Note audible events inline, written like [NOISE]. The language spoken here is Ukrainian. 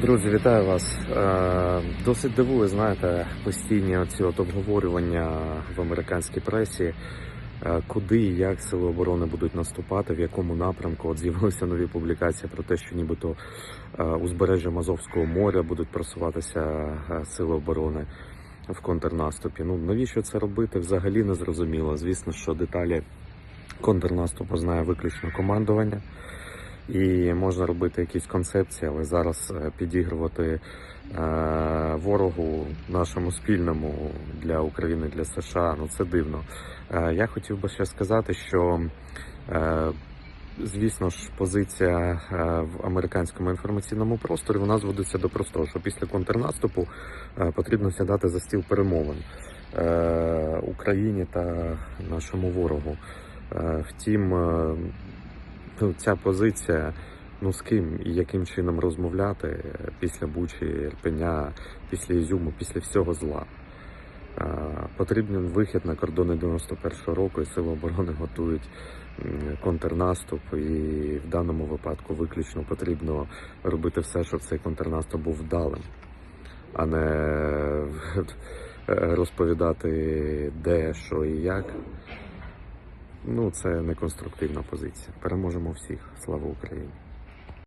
Друзі, вітаю вас. Е, Досить дивує, знаєте, постійні от обговорювання в американській пресі, е, куди і як сили оборони будуть наступати, в якому напрямку. От з'явилися нові публікації про те, що нібито е, узбережжя Азовського моря будуть просуватися сили оборони в контрнаступі. Ну навіщо це робити? Взагалі не зрозуміло. Звісно, що деталі контрнаступу знає виключно командування. І можна робити якісь концепції, але зараз е, підігрувати е, ворогу нашому спільному для України, для США, ну це дивно. Е, я хотів би ще сказати, що звісно ж позиція в американському інформаційному просторі вона зводиться до простого, що після контрнаступу потрібно сядати за стіл перемовин Україні та нашому ворогу. Втім, ну, ця позиція, ну з ким і яким чином розмовляти після Бучі, Ірпеня, після Ізюму, після всього зла. Потрібен вихід на кордони 91-го року, і сили оборони готують контрнаступ. І в даному випадку виключно потрібно робити все, щоб цей контрнаступ був вдалим, а не [LAUGHS] розповідати де, що і як. Ну, це не конструктивна позиція. Переможемо всіх. Слава Україні!